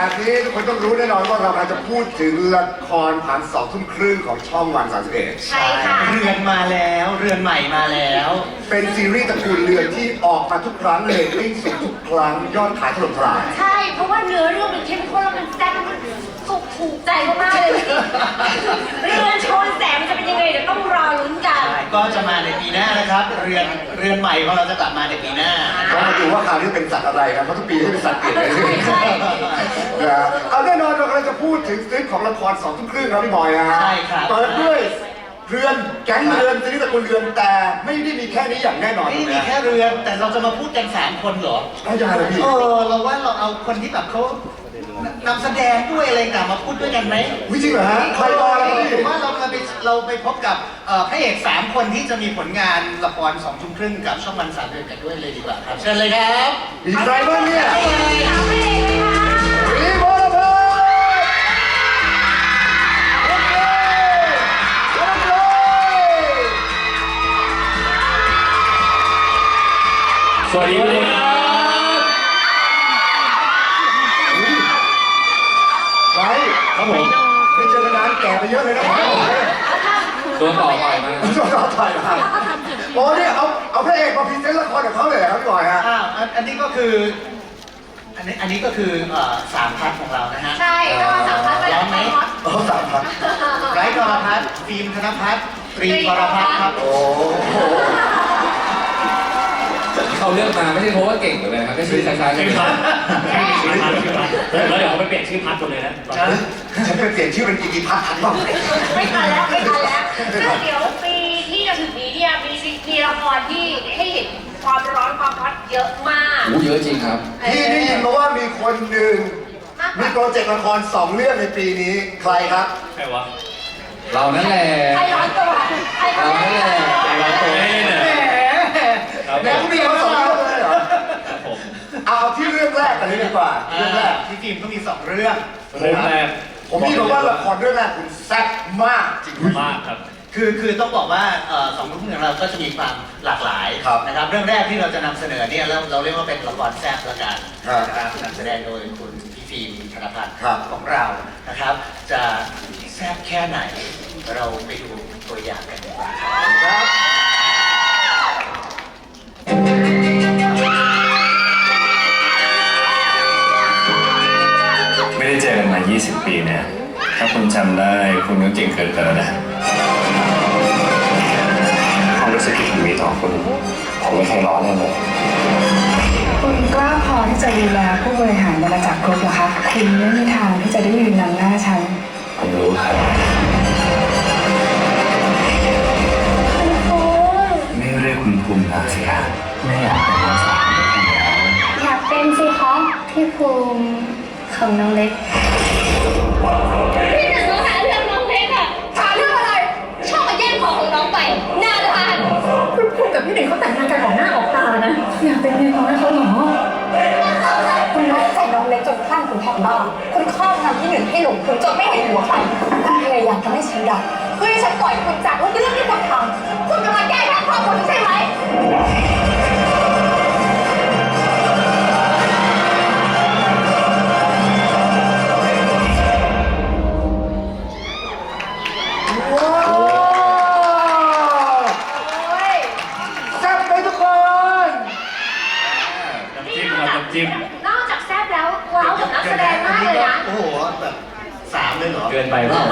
แบบนี้ทุกคนต้องรู้แน่นอนว่าเรากำลังจะพูดถึงละครผ่านสองทุ่มครึ่งของช่องวันสามสิบเอ็ดใช่ค่ะ เรือนมาแล้ว เรือนใหม่มาแล้ว เป็นซีรีส์ตระกูลเรือนที่ออกมาทุกครั้งเรตติ้งสูงทุกครั้งยอดขายถล่มทลาย ใช่ เพราะว่าเนื้อเรื่องมันเข้มข้นแล้วมันแซ่บแล้วมัน ถูกถูกใจมากๆเลยเรื่องโชนแสงมันจะเป็นยังไงเดี๋ยวต้องรอลุ้นกันใช่ก็จะมาในปีหน้านะครับ เรือนเรือนใหม่ของเราจะกลับมาในปีหน้า ก็มาดูว่าคราวนี้เป็นสัตว์อะไรนะเพราะทุกปีให้เป็นสัตว์เปลี่ยนไปเรื่อยใช่ๆนะเอาแน่นอนเรากำลังจะพูดถึงสคริปต์ของละครสองทุ่มครึ่งครับพี่บอยนะฮะใช่ครับ เปิดด้วยเรือนแก๊งเรือนซีรีส์ตระกูลเรือนแต่ไม่ได้มีแค่นี้อย่างแน่นอนนี่มีนะแค่เรือนแต่เราจะมาพูดกันสามคนเหรอเอาอย่างไรพี่ เออเราว่าเราเอาคนที่แบบเขา นำแสดงด้วยอะไรต่างมาพูดด้วยกันไหมวิจริงเหรอฮะใครมาแล้วพี่ผมว่าเราเราไปเราไปพบกับเอ่อพระเอกสามคนที่จะมีผลงานละครสองทุ่มครึ่งกับช่องวันสามเดือนกันด้วยเลยดีกว่าครับเชิญเลยครับมีใครบ้างเนี่ยเอาไปเลยค่ะมีบอลบอลโอเคโอเคสวัสดีครับ ไป ครับผม ไม่เจอกันนานแก่ ไปเยอะเลยนะโดนต่อต่อยมาช่วงเราถ่ายมาโอ้เนี่ยเอาเอาพระเอกมาพรีเซนต์ละครกับเขาเลยเหรอครับพี่บอยฮะอ่าอันอันนี้ก็คือ อันนี้อันนี้ก็คือเอ่อสามพัทของเรานะฮะ ใช่ก็สามพันไปแล้วร้องไหม เอาสามพันไบรท์กรพัฒน์ฟิล์มธนพัฒน์ตรีกรพัฒน์ครับ โอ้โหที่ เขาเลือกมาไม่ใช่เพราะว่าเก่งหรืออะไรนะครับไม่ใช่คล้ายๆกันชื่อพัดชื่อพัดชื่อพัดแล้วเดี๋ยวเขาไปเปลี่ยนชื่อพัดคนเลยนะฉันไปเปลี่ยนชื่อเป็นกิติพัฒน์ทันบ้างไหมไม่ทันแล้วไม่ทันแล้วซึ่งเดี๋ยวปีที่จะถึงนี้เนี่ยมีซีมีละครที่ให้เห็นความร้อนความฮอตเยอะมากโอ้เยอะจริงครับพี่ได้ยินมาว่ามีคนหนึ่งมากกมีว่าโปรเจกต์ละครสองเรื่องในปีนี้ใครครับใครวะเรานั่นแหละใครร้อนตัวใครร้อนตัวใจร้อนตัวเองเนี่ยครับแหมคุณมีมาสองเรื่องเลยเหรอครับผม เอาที่เรื่องแรกกันเลยดีกว่าเรื่องแรกพี่ฟิล์มก็มีสองเรื่องเริ่มแรกผมพี่บอกว่าละครเรื่องแรกคุณแซ่บมากจริงมากครับคือคือต้องบอกว่าเอ่อสองรุ่นของเราก็จะมีความหลากหลายครับนะครับ เรื่องแรกที่เราจะนำเสนอเนี่ยเราเราเรียกว่าเป็นละครแซ่บละกันครับนะครับนำแสดงโดยคุณพี่ฟิล์มธนพัฒน์ครับของเรานะครับ จะแซ่บแค่ไหนเราไปดูตัวอย่างกันดีกว่าครับ ไม่ได้เจอกันมา 20 ปีเนี่ยถ้าคุณจำได้คุณก็เก่งเกินไปแล้วนะความรู้สึกที่ผมมีต่อคุณผมไม่เคยร้อนเลย คุณกล้าพอที่จะดูแลผู้บริหารบริษัทกรุ๊ปเหรอคะ คุณไม่มีทางที่จะได้ยืนนำหน้าฉัน ผมรู้ครับไม่เรียกคุณภูมินาสิครับไม่อยากเป็นภาษาของคุณแล้วอยากเป็นสิคะพี่ภูมิ ของน้องเล็ก พี่หนึ่งต้องหาเรื่องน้องเล็กอะหาเรื่องอะไร ชอบมาแย่งของของน้องไปน่าทานคุณพูดกับพี่หนึ่งเขาแต่งงานกันของหน้าออกตานะ อยากเป็นเมียน้อยเขาเหรอคุณน้อยใจน้องเล็กจนคลั่งคุณแทบบ้าคุณครอบงำพี่หนึ่งให้หลงคุณจนไม่เห็นหัวใครคุณพยายามทำให้ฉันดังเพื่อให้ฉันปล่อยคุณจากว่าเรื่องที่คุณทำคุณกำลังแก้แค้นครอบครัวฉันใช่ไหม เลยเหรอเกินไปเปล่า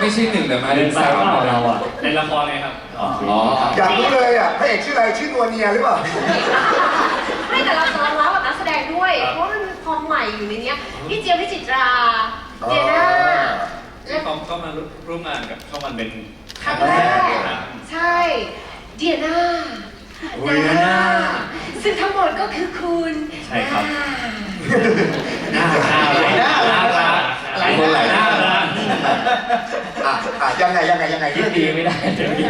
ไม่ใช่หนึ่งแต่มาเกิถึนงไปสามเปล่าเลยเรานะอะในละครไงครับ อ๋ออ๋ออยากรู้เลยอะพระเอกชื่ออะไรชื่อนัวเนียหรือเปล่า ไม่แต่เราจะว้าวกับนักแสดงด้วยเพราะมันมีความใหม่อยู่ในเนี้ยพี่เจียมพี่จิตราอ๋อเดียน่าที่เขาก็มาร่วมงานกับช่องวันเป็นครั้งแรกใช่ เดียน่าเดียน่าซึ่งทั้งหมดก็คือคุณใช่ครับอ่าหน้าหน้าหน้าหน้าหลายคนหลายหน้านะ อะอะยังไงยังไงยังไงคิดดีไม่ได้เดี๋ยวดี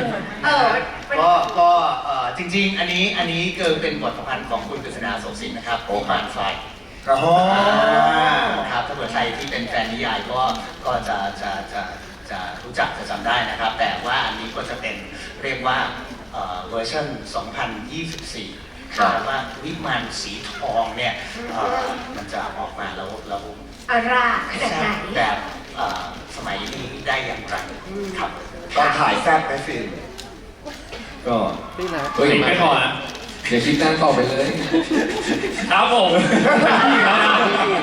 เออเป็นก็ก็เอ่อจริง ๆ อันนี้อันนี้เกิดเป็นบทประพันธ์ของคุณกฤษณาโสสินนะครับโอมานไฟโอ้โหครับถ้าเกิดใครที่เป็นแฟนนิยายก็ก็จะจะจะจะรู้จักจะจำได้นะครับ แต่ว่าอันนี้ก็จะเป็นเรียกว่าเอ่อเวอร์ชัน2024ค่ะว่าวิมานสีทองเนี่ยเอ่อมันจะออกมาแล้วแล้ว อาราขนาดไหน แบบเอ่อ สมัยนี้ได้อย่างไรครับตอนถ่ายแซบไหมฟิล์มก็ก็ติเห็นดไม่พอนะเดี๋ยวคิดหน้าต่อไปเลยครับผมอีกแล้วนะ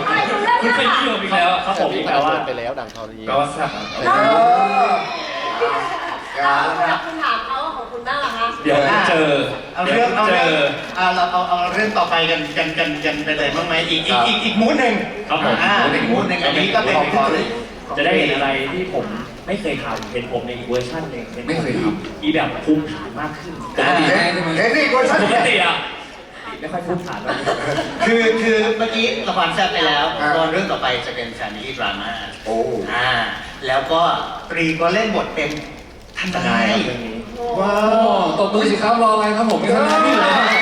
อะไรดูเรื่องคุณเรื่องเป็นค่ะที่โยมอีกแล้วครับผมแปลว่าไปแล้วดังเท่านี้ก็แซ่บครับเออแล้วคุณถามเขาว่าของคุณบ้างเหรอคะเดี๋ยวเจอเอาเดี๋ยวเรื่องเอาเจเรื่องอเอาเราเอาเอาเรื่องต่อไปกันกันกันกันไปเลยบ้างไหมอีกอีกอีกอีกมูดหนึ่งครับผมอ่าอีกมูดหนึ่งอันนี้ก็เป็นพอเลย จะได้เห็นอะไรที่ผมไม่เคยทำเป็นผมในอีกเวอร์ชันหนึ่งเป็นไม่เคยทอีแบบภูมิฐานมากขึ้นปกติแม่ใช่ไหมเห็นนี่เวอร์ชันปกเนี่ยติอะไม่ค่อยภูมิฐานแบบคือคือเมื่อกี้ละครแซ่บไปแล้วละครเรื่องต่อไปจะเป็น Family Drama โอ้อ่าแล้วก็ตรีก็เล่นบทเป็นททนานายยเรื่องนี้ ว้าโอ้วตบมือสิครับรออะไรครับผมยังไม่ได้เลย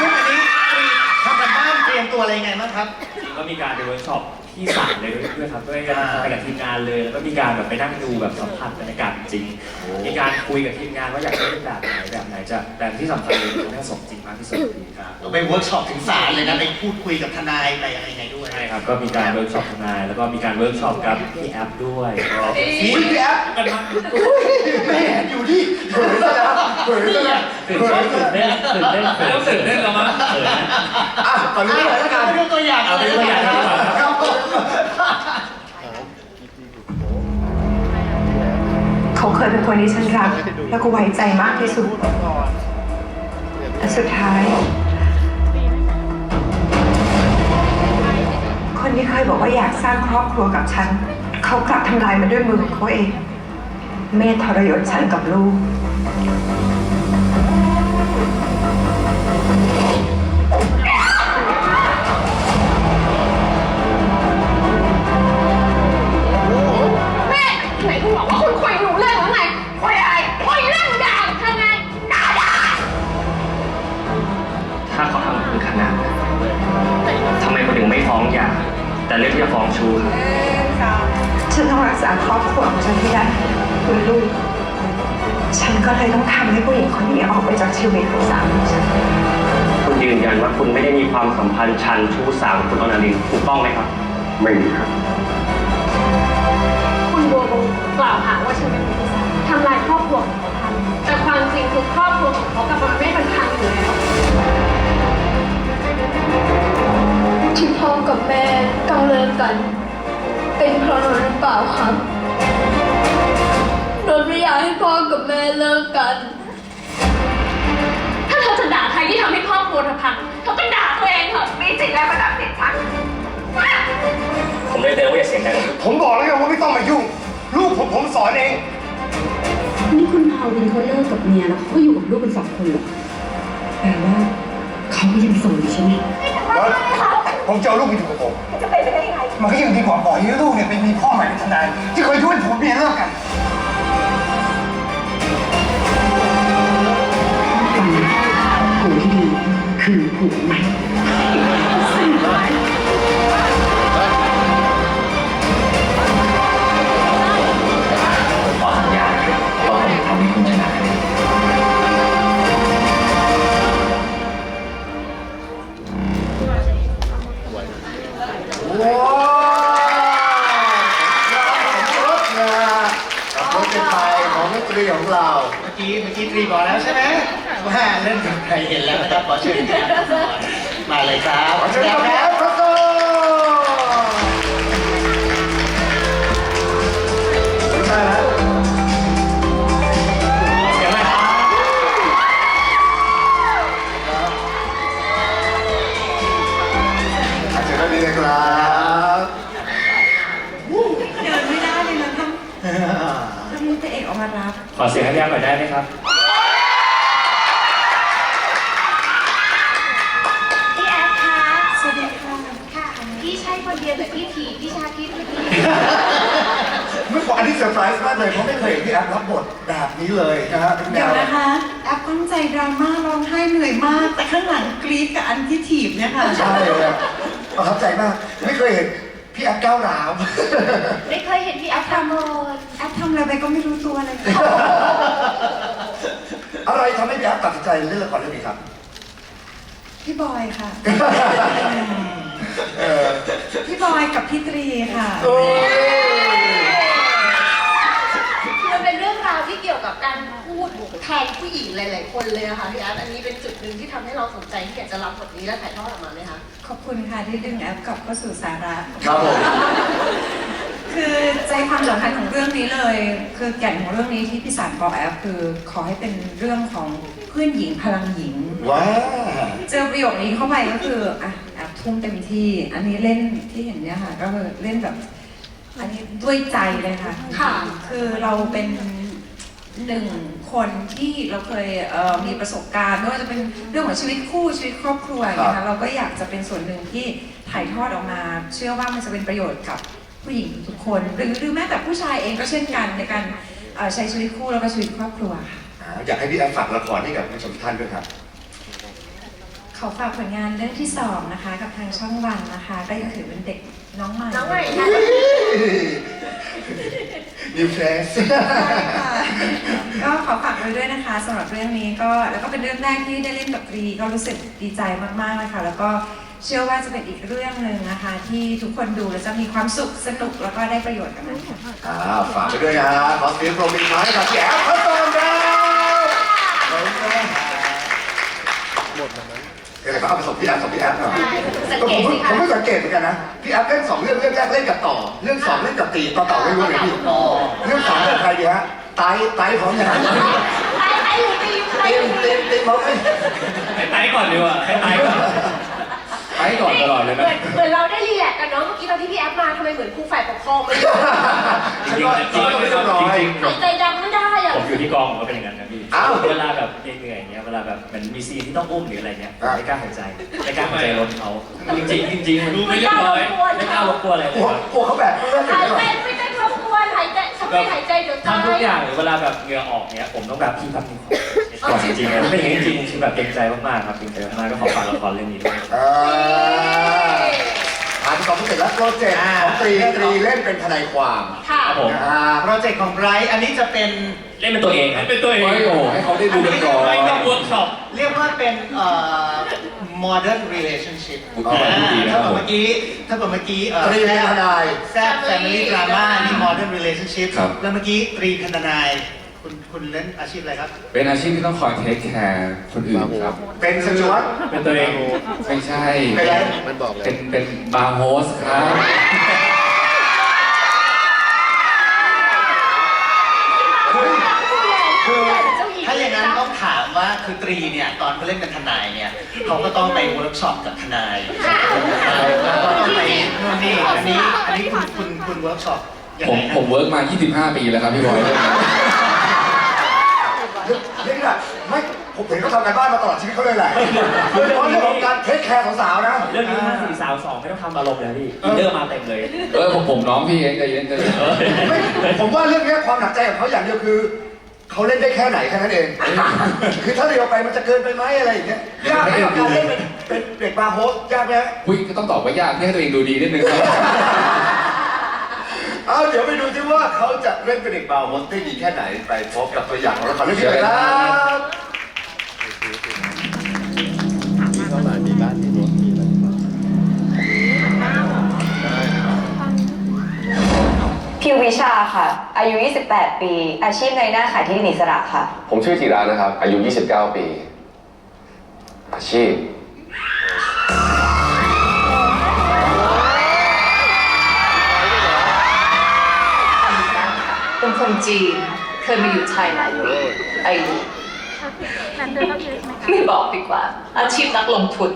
ซึ่งอันนี้ตรีทำกันบ้านเตรียมตัวอะไรยังไงบ้างครับ ก็มีการไปเวิร์กช็อป ที่ศาลเลยด้วยครับด้วยกันไปกับทีมงานเลย แล้วก็มีการแบบไปนั่งดูแบบสัมผัสบรรยากาศจริง มีการคุยกับทีมงานว่าอยากจะเล่นแบบไหนแบบไหนจะแบบที่สำคัญเลยคือให้สมจริงมากที่สุดครับเราไปเวิร์กช็อปถึงศาลเลยนะไปพูดคุยกับทนายไปอะไรยังไงด้วยใช่ครับก็มีการเวิร์กช็อปทนายแล้วก็มีการเวิร์กช็อปกับพี่แอปด้วยก็อุ๊ยพี่แอฟกันมากไม่เห็นอยู่ที่เผยซะแล้วเผยซะแล้วตื่นเผยเต้นซะตื่นแล้วเต้นตื่นเต้นเริ่มตื่นเต้นแล้วมั้งเขินนะอะขอรู้เลยแล้วกันเอาเป็นตัวอย่างเอาเป็นตัวอย่างดีกว่าครับ ครับผมเขาเคยเป็นคนที่ฉันรัก แล้วก็ไว้ใจมากที่สุดแต่สุดท้าย คนที่เคยบอกว่าอยากสร้างครอบครัวกับฉัน เขากลับทำลายมันด้วยมือของเขาเอง เมธทรยศฉันกับลูก แต่เลือกที่จะฟ้องชู้ครับฉันต้องรักษาครอบครัวของฉันให้ได้คุณลูก ฉันก็เลยต้องทำให้ผู้หญิงคนนี้ออกไปจากชีวิตของสามีฉัน คุณยืนยันว่าคุณไม่ได้มีความสัมพันธ์ชันชู้สาวกับคุณอนาลินถูกต้องไหมครับ ไม่มีครับ คุณบัวบงกล่าวหาว่าฉันเป็นมือที่สามทำลายครอบครัวของเขาทำแต่ความจริงคือครอบครัวของเขากับมันไม่เป็นพันอยู่แล้ว ที่พ่อกับแม่ต้องเลิกกัน เป็นเพราะหนูหรือเปล่าครับหนูไม่อยากให้พ่อกับแม่เลิกกัน ถ้าเธอจะด่าใครที่ทำให้ครอบครัวเธอพังเธอก็ด่าตัวเองเถอะมีสิทธิ์อะไรมาด่าเด็กฉันผมเลยเตือนว่าอย่าเสียงดังผมบอกแล้วไงว่าไม่ต้องมายุ่ง ลูกผมผมสอนเอง นี่คุณพาวินเขาเลิกกับเมียแล้วเขาก็อยู่กับลูกเป็นสองคนเหรอแปลว่าเขาก็ยังโสดอยู่ใช่ไหมแล้ว ผมจะเอาลูกไปอยู่กับผม จะเป็นไปได้ยังไงมันก็ยังดีกว่าปล่อยให้ลูกเนี่ยไปมีพ่อใหม่เป็นทนาย ที่เคยช่วยผมเมียเลิกกันฟังหูที่ดีคือหูใหม่ กี้เมื่อกี้ตรีบอกแล้วใช่ไหมว่าเล่นกับใครเห็นแล้วนะครับขอเชิญครับมาเลยครับขอเชิญกับแอฟครับไม่ใช่แล้วเสียงอะไรครับขอเชิญด้านนี้เลยครับเดินไม่ได้เลยนะต้องต้องมุดตัวเองออกมารับ ขอเสียงให้พี่แอปหน่อยได้ไหมครับ เมื่อก่อนอันนี้เซอร์ไพรส์มากเลยเพราะไม่เคยเห็นพี่แอฟรับบทแบบนี้เลยนะฮะเป็นแนเดี๋ยววนะคะ แอปตั้งใจดราม่าร้องไห้เหนื่อยมาก แต่ข้างหลังกรี๊ดกับอันที่ถีบเนี่ยค่ะ ใช่เลยอะประทับใจมากไม่เคยเห็นพี่แอฟก้าวร้าว ไม่เคยเห็นพี่แอฟทำโมนแอปทำอะไรไปก็ไม่รู้ตัวเลยอะไรทำให้พี่แอฟตัดสินใจเลือกละครเรื่องนี้ครับ พี่บอยค่ะ เออพี่บอยกับพี่ตรีค่ะ โอ้ย มันเป็นเรื่องราว ที่เกี่ยวกับการพูดแทนผู้หญิงหลาย ๆ คนเลยนะคะพี่แอฟอันนี้เป็นจุดหนึ่งที่ทำให้เราสนใจที่อยากจะรับบทนี้และถ่ายทอดออกมาไหมคะขอบคุณค่ะที่ดึงแอปกลับเข้าสู่สาระครับผมคือใจความสำคัญของเรื่องนี้เลย คือแก่นของเรื่องนี้ที่พี่สารบอกแอฟคือขอให้เป็นเรื่องของเพื่อนหญิงพลังหญิงว้าเจอประโยคนี้เข้าไปก็คืออะแอบทุ่มเต็มที่ อันนี้เล่นที่เห็นเนี่ยค่ะ ก็คือเล่นแบบอันนี้ด้วยใจเลยค่ะ ค่ะ คือเราเป็น หนึ่งคนที่เราเคยเอ่อมีประสบการณ์ไม่ว่าจะเป็นเรื่องของชีวิตคู่ชีวิตครอบครัวอย่างเงี้ยค่ะเราก็อยากจะเป็นส่วนหนึ่งที่ถ่ายทอดออกมา เชื่อว่ามันจะเป็นประโยชน์กับผู้หญิงทุกคนหรือหรือแม้แต่ผู้ชายเองก็เช่นกันในการเอ่อใช้ชีวิตคู่แล้วก็ชีวิตครอบครัวค่ะอ่าอยากให้พี่แอฟฝากละครให้กับผู้ชมทุกท่านด้วยครับขอฝากผลงานเรื่องที่สองนะคะ กับทางช่องวันนะคะ ก็ยังถือเป็นเด็กน้องใหม่น้องใหม่ค่ะ นิวเฟสค่ะก็ขอฝากไว้ด้วยนะคะสำหรับเรื่องนี้ก็แล้วก็เป็นเรื่องแรกที่ได้เล่นกับตรีก็รู้สึกดีใจมากๆเลยค่ะแล้วก็เชื่อว่าจะเป็นอีกเรื่องหนึ่งนะคะ ที่ทุกคนดูแล้วจะมีความสุขสนุกแล้วก็ได้ประโยชน์กับมันค่ะ อ่าฝากไปด้วยนะฮะขอเสียงปรบมือให้กับพี่แอฟพัตอนดาวขอบคุณครับหมดแล้วมั้ง เดี๋ยวเราเอาไปส่งพี่แอฟส่งพี่แอฟหน่อยสังผมเกตสิผคะมไม่สังเกตเหมือนกันนะพี่แอฟเล่นสองเรื่องเรื่องแรกเล่นกับต่อ เรื่องสองเล่นกับตีต่อต่อไม่รู้เลยพี่ต่อเรื่องสามเรื่องใครดีฮะไตไตพร้อมยังไอ้ไอ้หรือตีใครเต็มเต็มเต็มพร้อมไหมให้ตายก่อนดีกว่าให้ตายก่อน ไปก่อนตลอดเลยเหนะมือนเหมือนเราได้รีแลกซ์กันเนาะ เมื่อกี้ตอนที่พี่แอฟมาทำไมเหมือนครูฝ่ายปกครองไม่รู้ฉันก็ฉันก็ไม่เรียบร้อยจริงหายใจดังไม่ได้อะผมอยู่ที่กองผมก็เป็นอย่างนั้นนะพี่อ้าวเวลาแบบเหนื่อยๆอย่างเงี้ยเวลาแบบเหมือนมีซีนที่ต้องอุ้มหรืออะไรเงี้ยอะ ไม่กล้าหายใจไม่กล้าหายใจรถเขาจริงๆจริงๆมันดูไม่เรียบร้อยไม่กล้ารบกวนอะไรเลกลัวยครับกลัวเขาแบบเพื่อนเลยหายเหรอใจไม่ได้รบกวนหายใจฉันไม่หายใจเดี๋ยวตายทำทุกอย่างหรือเวลาแบบเหงื่อออกเนี้ยผมต้องแบบพี่แบบนี้ก่อนจริงๆนะไม่อย่างนั้นจริงๆคือแบบเกรงใจมากๆครับเกรงใจมากๆก็ขอฝากละครเรื่องนี้ด้วยอ่าผ่านสอง โปรเจกต์แล้วโปรเจกต์ของตรีตรีเล่นเป็นทนายความค่ะครับผม อ่าโปรเจกต์ของไบรท์อันนี้จะเป็นเล่นเป็นตัวเองครับเป็นตัวเองโอ้ยโอ้ให้เขาได้ดูกันก่อน ไม่ต้องเวิร์กช็อปเรียกว่าเป็นเอ่อ modern relationship โอเคดีนะครัถ้าบเกิดเมื่อกี้ถ้าเกิดเมื่อกี้เอ่อตรีเป็นทนาย แซ่บ family drama นี่ modern relationship ครับ แล้วเมื่อกี้ตรีพันธนาย คุณคุณเล่นอาชีพอะไรครับ เป็นอาชีพที่ต้องคอยเทคแคร์คนอื่นครับ เป็นสจวตเป็นตัวเอง ไม่ใช่ เป็นอะไรเป็นเป็นบาร์โฮสครับเฮ้ยคือถ้าอย่างนั้นต้องถามว่าคือตรีเนี่ยตอนเขาเล่นเป็นทนายเนี่ยเขาก็ต้องไปเวิร์กช็อปกับทนายแล้วก็ต้องไปนู่นนี่อันนี้อันนี้คุณคุณคุณเวิร์กช็อปยังผมไงคผรับมเวิร์กมา 25 ปีแล้วครับพี่บอย เรียกได้ไม่ผมเห็นเขาทำงานบ้านมาตลอดชีวิตเขาเลยแหละโดยเฉพาะเรื่องของการเทคแคร์สาวๆนะ เรื่องนี้ห้าสี่สาวสองไม่ต้องทำอารมณ์เลยพี่อินเนอร์มาเต็มเลยเออผมผมน้องพี่เองใจเย็นใจเย็นไม่ผมว่าเรื่องเนี้ยความหนักใจของเขาอย่างเดียวคือ เขาเล่นได้แค่ไหนแค่นั้นเอง คือถ้าเร็วไปมันจะเกินไปไหมอะไรอย่างเงี้ยยากไหมกับการเล่นเป็นเป็นเด็กบาร์โฮสยากไหมฮะอุ้ยก็ต้องตอบว่ายากเพื่อให้ตัวเองดูดีนิดนึงครับ เอาเดี๋ยวไปดูซิว่าเขาจะเล่นเป็นเด็กบาร์โฮสได้ดีแค่ไหนไปพบกับตัวอย่างของละครเรื่องนี้เลยครับพิววิชาค่ะ อายุ 28 ปี อาชีพในหน้าขายที่ดินอิสระค่ะ ผมชื่อธีระนะครับ อายุ 29 ปี อาชีพ คนจีน เคยมาอยู่ไทยหลายปีอายุไม่บอกดีกว่า อาชีพนักลงทุน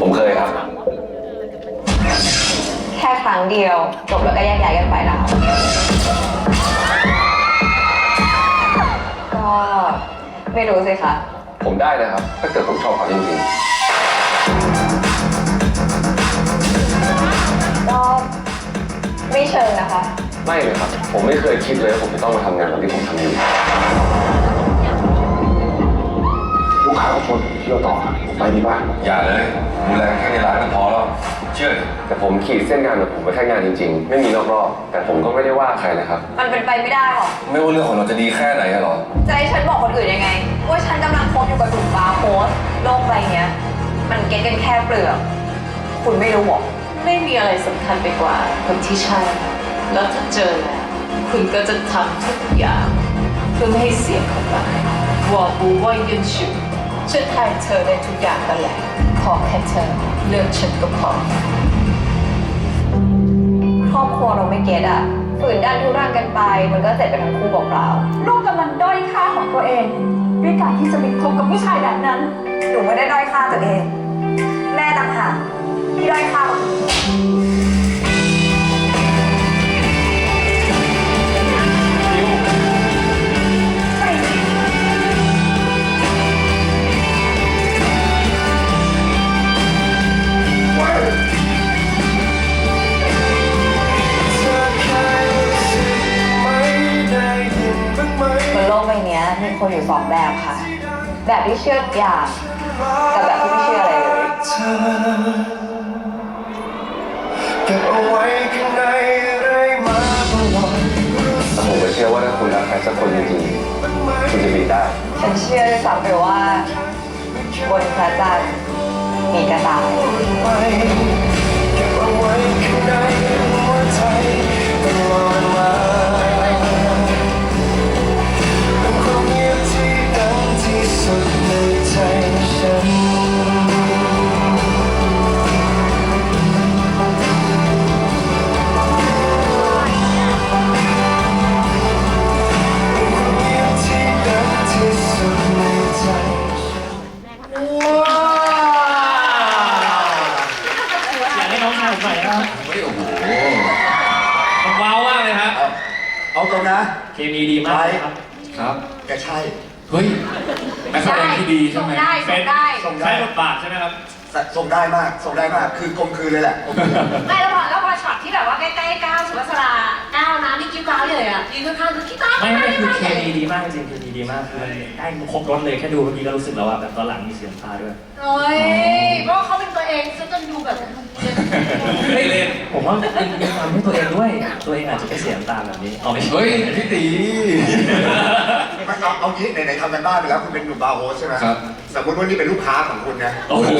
ผมเคยครับ แค่ครั้งเดียว จบแล้วก็แยกย้ายกันไปแล้ว ก็ไม่รู้สิคะ ผมได้นะครับ ถ้าเกิดผมชอบเขาจริงก็ ไม่เชิงนะคะๆไม่เลยครับ ผมไม่เคยคิดเลยว่าผมจะต้องมาทำงานแบบที่ผมทำอยู่ลูกค้าก็ชวนผมเที่ยวที่ยวต่อผมไปดีป่ะอย่าเลยดูแลแค่ในร้านก็พอแล้วเชื่อดิแต่ผมขีดเส้นงานของผมไปแค่งานจริงๆ ไม่มีนอกรอบ แต่ผมก็ไม่ได้ว่าใครนะครับ มันเป็นไปไม่ได้หรอก ไม่ว่าเรื่องของเราจะดีแค่ไหนอะหรอ จะให้ฉันบอกคนอื่นยังไง ว่าฉันกำลังคบอยู่กับหนุ่มบาร์โฮสโลกใบเนี้ย มันเก็ตกันแค่เปลือก คุณไม่รู้หรอก ไม่มีอะไรสำคัญไปกว่าคนที่ใช่ แล้วถ้าเจอแล้วคุณก็จะทำทุกอย่างเพื่อไม่ให้เสียเขาไปว่าบูว่ายืนชุดฉันแทนเธอได้ทุกอย่างนั่นแหละขอแค่เธอเลือกฉันก็พอครอบครัวเราไม่เก็ตอะฝืนดันทุร่างกันไป มันก็เสร็จไปทั้งคู่บเปล่าลูกกำลังด้อยค่าของตัวเอง ด้วยการที่จะไปคบกับผู้ชายแบบนั้น หนูไม่ได้ด้อยค่าตัวเอง แม่ต่างหากที่ด้อยค่า แบบที่เชื่อทุกอย่างกับแบบที่ไม่เชื่ออะไรเลยเก็บเอาไว้ข้างในเรื่อยมาตลอดแต่ผมก็เชื่อว่าถ้าคุณรักใครสักคนจริงๆคุณจะมีได้ ฉันเชื่อด้วยซ้ำไปว่าบนพระจันทร์มีกระต่าย คือกลมคืนเลยแหละกลมคืน อะยืนข้างๆคือกิ้วก้าวไม่ไม่คือเคก้าวมีดีมากจริงเคมีดีมากคือมันได้ครบรถเลยแค่ดูเมื่อกี้ก็รู้สึกแล้วว่าแบบตอนหลังมีเสียงพาด้วยโอ้ยเพราะว่าเขาเป็นตัวเองซะจนดูแบบไม่เล่นผมว่าเป็นมีความที่ตัวเองด้วย ตัวเองอาจจะเป็นเสียงตามแบบนี้เอาไม่ใช่เฮ้ยพี่ตีไม่เอาเอางี้ไหนๆทำกันบ้านไปแล้วคุณเป็นหนุ่มบาร์โฮสใช่ไหมครับสมมติว่านี่เป็นลูกค้าของคุณนะโอ้โห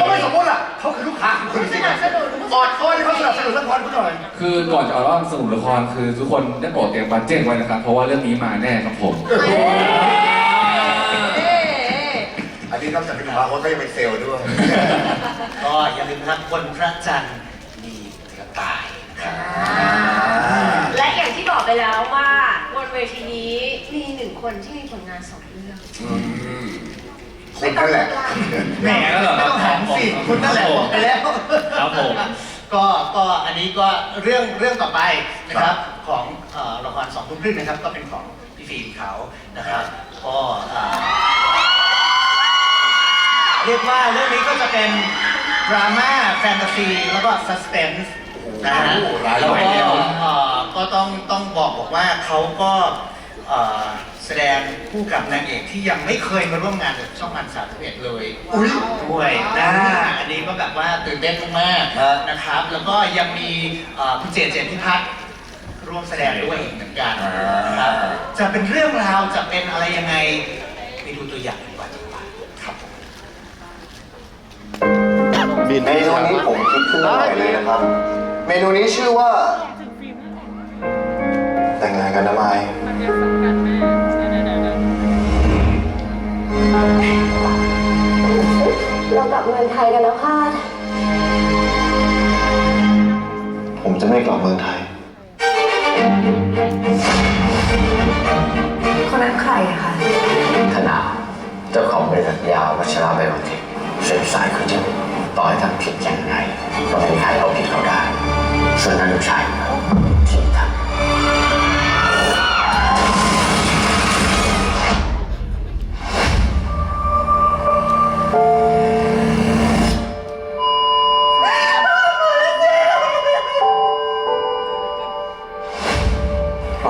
ก็ไม่สมมติอะเขาคือลูกค้าของคุณจริงๆ อะออดอ้อนให้เขาสนับสนุนละครคุณหน่อยคือก่อนจะเอาเล่าสรุปละครคือทุกคนได้โปรดเตรียมบัตเจ็ตไว้นะครับ เพราะว่าเรื่องนี้มาแน่ครับผม อันนี้นอกจากเป็นหนุ่มบาร์โฮสก็ยังเป็นเซลล์ด้วย ก็อย่าลืมนะครับบนพระจันทร์มีกระต่ายนะครับและอย่างที่บอกไปแล้วว่าบนเวทีนี้มีหนึ่งคนที่มีผลงานสองเรื่อง คุณนั่นแหละ แหมแล้วเหรอไม่ต้องถามสิคุณนั่นแหละบอกไปแล้วครับผม ก็ก็อันนี้ก็เรื่องเรื่องต่อไปนะครับของเอ่อละครสองทุ่มครึ่งนะครับ ก็เป็นของพี่ฟิล์มเขานะครับก็เอ่อเรียกว่าเรื่องนี้ก็จะเป็นดราม่าแฟนตาซีแล้วก็ซัสเพนส์นะฮะโอ้โหร้ายแล้วหน่อยก็เดียวเอ่อก็ต้องต้องบอกบอกว่าเขาก็เอ่อ แสดงคู่กับนางเอกที่ยังไม่เคยมาร่วมงานกับช่องวันสามสิบเอ็ดเลยอุ้ยด้วยนะอันนี้ก็แบบว่าตื่นเต้นมากฮะๆนะครับ แล้วก็ยังมีเอ่อคุณเจนเจนพิพัฒน์ร่วมแสดงด้วยอีกเหมือนกันนะครับจะเป็นเรื่องราวจะเป็นอะไรยังไงไปดูตัวอย่างดีกว่าดีกว่าครับผมเมนูนี้ผมคิดขึ้นมาใหม่เลยนะครับ เมนูนี้ชื่อว่า แต่งงานกันนะไมาย เรากลับเมืองไทยกันแล้วค่ะ ผมจะไม่กลับเมืองไทย คนนั้นใครอะคะ ธนาเจ้าของบริษัทยาววัชราไบโอเทคเส้นสายคือจมูกต่อให้ทำผิดยังไงก็ไม่มีใครเอาผิดเขาได้ส่วนนั้นลูกชาย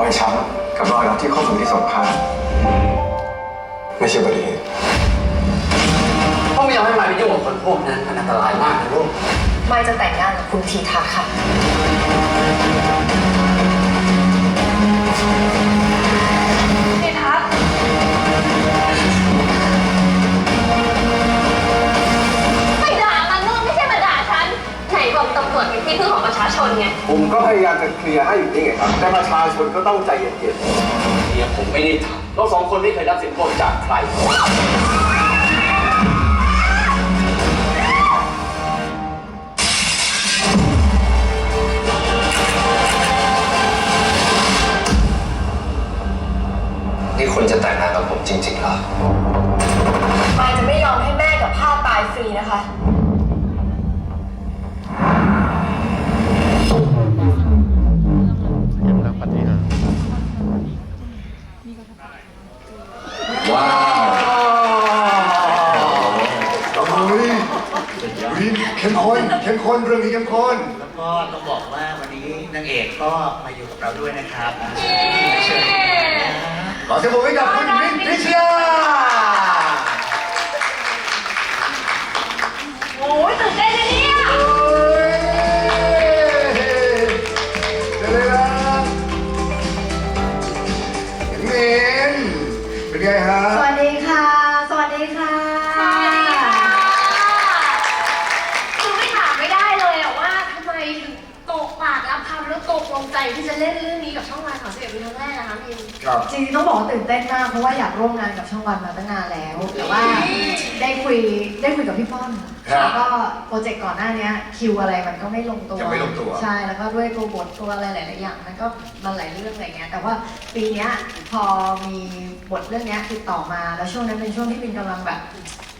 อยช้ำกับรอยรักที่เข้าสู่ที่สองข้างไม่ใช่อุบัติเหตุไปยุ่งกับคนพวกนั้นมันอันตรายมากนะลูกไม่จะแต่งงานกับคุณทีทัศน์ค่ะ วจเป็นที่พึ่งของประชาชนไง ผมก็พยายามจะเคลียร์ให้อยู่นี่ไงครับ แต่ประชาชนก็ต้องใจเย็นเมียผมไม่ได้ทำเราสองคนไม่เคยรับสินบนจากใคร นี่คุณจะแต่งงานกับผมจริงๆเหรอมายจะไม่ยอมให้แม่กับพ่อตายฟรีนะคะ ว้าวเฮ้ยวินเข้มข้นเข้มข้นเรื่องนี้เข้มข้น แล้วก็ต้องบอกว่าวันนี้นางเอกก็มาอยู่กับเราด้วยนะครับเชิญนะขอเสียงปรบมือให้กับคุณวินพิชยาโอ้ยตื่นเต้น เล่นเรื่องนี้กับช่องวันของเสียเป็นครั้งแรกนะคะมิน ครับ จริงๆต้องบอกว่าตื่นเต้นมากเพราะว่าอยากร่วมงานกับช่องวันมาตั้งนานแล้ว แต่ว่าได้คุยได้คุยกับพี่ป้อมครับแล้วก็โปรเจกต์ก่อนหน้านี้คิวอะไรมันก็ไม่ลงตัวยังไม่ลงตัว ใช่แล้วก็ด้วยตัวบทตัวอะไรหลายๆอย่างมันก็มันหลายเรื่องอะไรเงี้ยแต่ว่าปีเนี้ยพอมีบทเรื่องเนี้ยติดต่อมาแล้วช่วงนั้นเป็นช่วงที่มินกำลังแบบ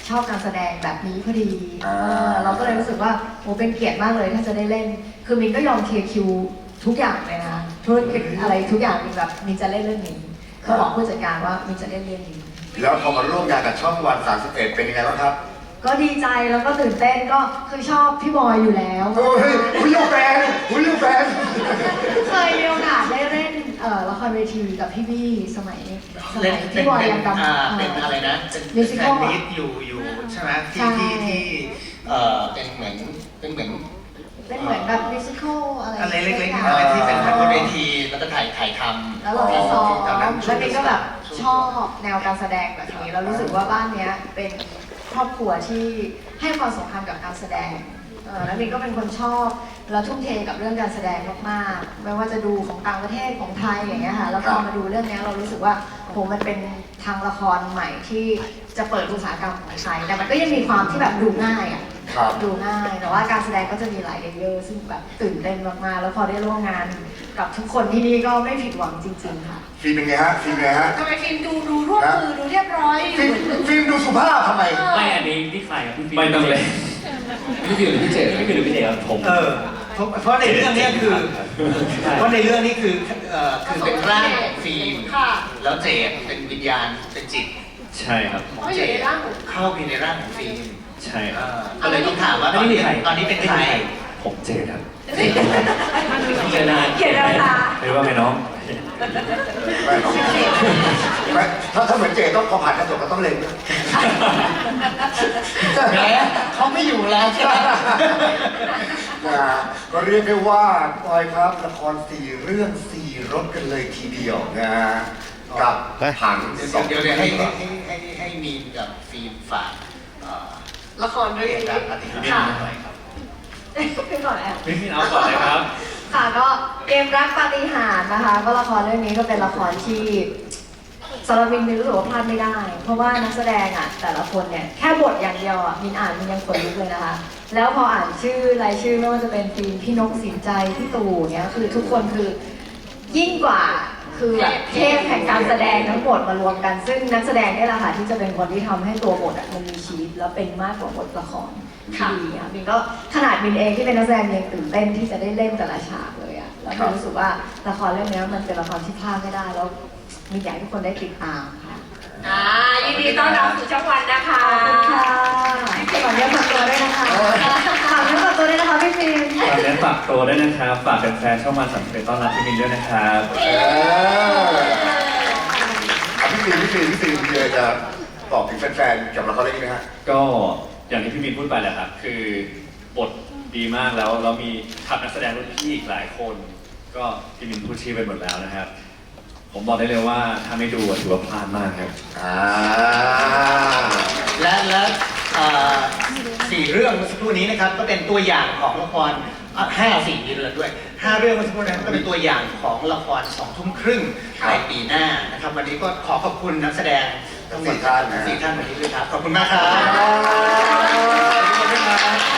ชอบการแสดงแบบนี้พอดีอ่า เออเราก็เลยรู้สึกว่าโอ้เป็นเกียรติมากเลยถ้าจะได้เล่น คือมินก็ยอมเคลียร์คิวทุกอย่างเลยนะ ธุรกิจอะไรทุกอย่างมินแบบมินจะเล่นเรื่องนี้เขาบอกผู้จัดการว่ามินจะเล่นเรื่องนี้ แล้วพอมาร่วมงานกับช่องวัน 31 เป็นยังไงบ้างครับก็ดีใจแล้วก็ตื่นเต้นก็คือชอบพี่บอยอยู่แล้วโอ้ยหุยยูแฟนหุยยูแฟนเคยมีโอกาสได้เล่นเอ่อละครเวทีกับพี่บี้สมัยสมัเล่นยเป็นพี่บอยเป็นยังดำอ่าเอ่อเป็นอะไรนะเป็นมิวสิแฟคอลนมิตอยู่อยู่ใช่ไหมที่ใช่ที่ที่เอ่อเป็นเหมือนเป็นเหมือน เป็นเหมือนแบบมิวสิคอลอะไรอะไรเล็กๆสัอะไรย่างที่เป็นบนเวทีแล้วก็ถ่ายถ่ายทำแล้วเราไปซ้อมตอนนั้นแล้วนี่ก็แบบชอบแนวการแสดงแบบนี้แล้วรู้สึกว่าบ้านเนี้ยเป็นครอบครัวที่ให้ความสำคัญกับการแสดงเออแล้วมินก็เป็นคนชอบแล้วทุ่มเทกับเรื่องการแสดงมากๆ ไม่ว่าจะดูของต่างประเทศของไทยอย่างเงี้ยค่ะ แล้วพอมาดูเรื่องเนี้ยเรารู้สึกว่าโหมันเป็นทางละครใหม่ที่จะเปิดอุตสาหกรรมของไทยแต่มันก็ยังมีความที่แบบดูง่ายอะ ครับดูง่าย แต่ว่าการแสดงก็จะมีหลายเลเยอร์ซึ่งแบบตื่นเต้นมากๆ แล้วพอได้ร่วมงานกับทุกคนที่นี่ก็ไม่ผิดหวังจริง ๆ ค่ะ ฟิล์มเป็นไงฮะ ฟิล์มเป็นไงฮะ ทำไมฟิล์มดูดูร่วมมือดูเรียบร้อยอฟิยู่ล์มฟิล์มดูสุภาพทำไม ไม่อันนี้พี่ใครครับพี่ฟิล์ไม่ต้องเลยพี่ฟิวหรือพี่เจดไม่คือดูพี่เอกครับผมเออเพราะเพราะในเรื่องเนี้ยคือ เพราะในเรื่องนี้คือเอ่อคือเป็นร่างของฟิล์มค่ะแล้วเจดเป็นวิญญาณเป็นจิตใช่ครับเขาอยู่ในร่างของ เข้าไปในร่างของฟิล์ม ใช่คเอรับอก็เลยต้องถามว่าตอนนี้ตอนนี้เป็นใครผมเจดครับเจดนานเขียนดาราเรียกว่าไงน้องไม่หรอกไม่ถ้าถ้าเหมือนเจต้องพอผ่านกระจกก็ต้องเล็งด้วยแหมเขาไม่อยู่แล้วใช่ไหมนะก็เรียกได้ว่าปอยครับละครสี่เรื่องสี่รถกันเลยทีเดียวนะกับผังเดี๋ยวสองเดี๋ยวเดี๋ยวให้ให้ให้ให้ให้มีนกับฟิล์มฝากเอ่อ ละครเรื่องเรียกนี้การปฏิบัติค่ะหน่อยครับขึ้นก่อนแอบ พี่ฟิล์มเอาก่อนเลยครับ ค่ะก็เกมรักปาฏิหาริย์นะคะ ก็ละครเรื่องนี้ก็เป็นละครที่สำหรับมินมินรู้สึกว่าพลาดไม่ได้ เพราะว่านักแสดงอะแต่ละคนเนี่ยแค่บทอย่างเดียวอะมินอ่านมินยังขนลุกเลยนะคะ แล้วพออ่านชื่อรายชื่อไม่ว่าจะเป็นฟิล์มพี่นกสินใจพี่ตู่เนี่ยคือทุกคนคือยิ่งกว่า คือแบบเทพแห่งการแสดงทั้งหมดมารวมกัน ซึ่งนักแสดงเนี่ยแหละค่ะที่จะเป็นคนที่ทำให้ตัวบทอะมันมีชีวิตแล้วเป็นมากกว่าบทละครที่ดีอะมินก็ขนาดมินเองที่เป็นนักแสดงยังตื่นเต้นที่จะได้เล่นแต่ละฉากเลยอะแล้วมินรู้สึกว่าละครเรื่องนี้มันเป็นละครที่พลาดไม่ได้แล้วมินอยากให้ทุกคนได้ติดตามค่ะอ่ายินดีต้อนรับสู่ช่องวันากเนื้อฝากตัวด้วยนะครับฝากแฟนๆช่องวันสามสิบเอ็ดต้อนรับพี่มินด้วยนะครับเอออะพี่ฟิล์มพี่ฟิล์มพี่ฟิล์มมีอะไรจะบอกถึงแฟนๆกับละครเรื่องนี้ไหมฮะ ก็อย่างที่พี่มินพูดไปแหละครับคือบทดีมากแล้วเรามีทัพนักแสดงรุ่นพี่อีกหลายคน ก็พี่มินพูดชื่อไปหมดแล้วนะครับ ผมบอกได้เลยว่าถ้าไม่ดูอะถือว่าพลาดมากครับ อ่า และและเอ่อสี่เรื่องเมื่อสักครู่นี้นะครับ ก็เป็นตัวอย่างของละครอะ ห้าสี่มีเรือนด้วยห้าเรื่องเมื่อสักครู่นะครับก็เป็นตัวอย่างของละครสองทุ่มครึ่งในปีหน้านะครับ วันนี้ก็ขอขอบคุณนักแสดงทั้งสี่ท่านสี่ท่านวันนี้ด้วยครับ ขอบคุณมากครับ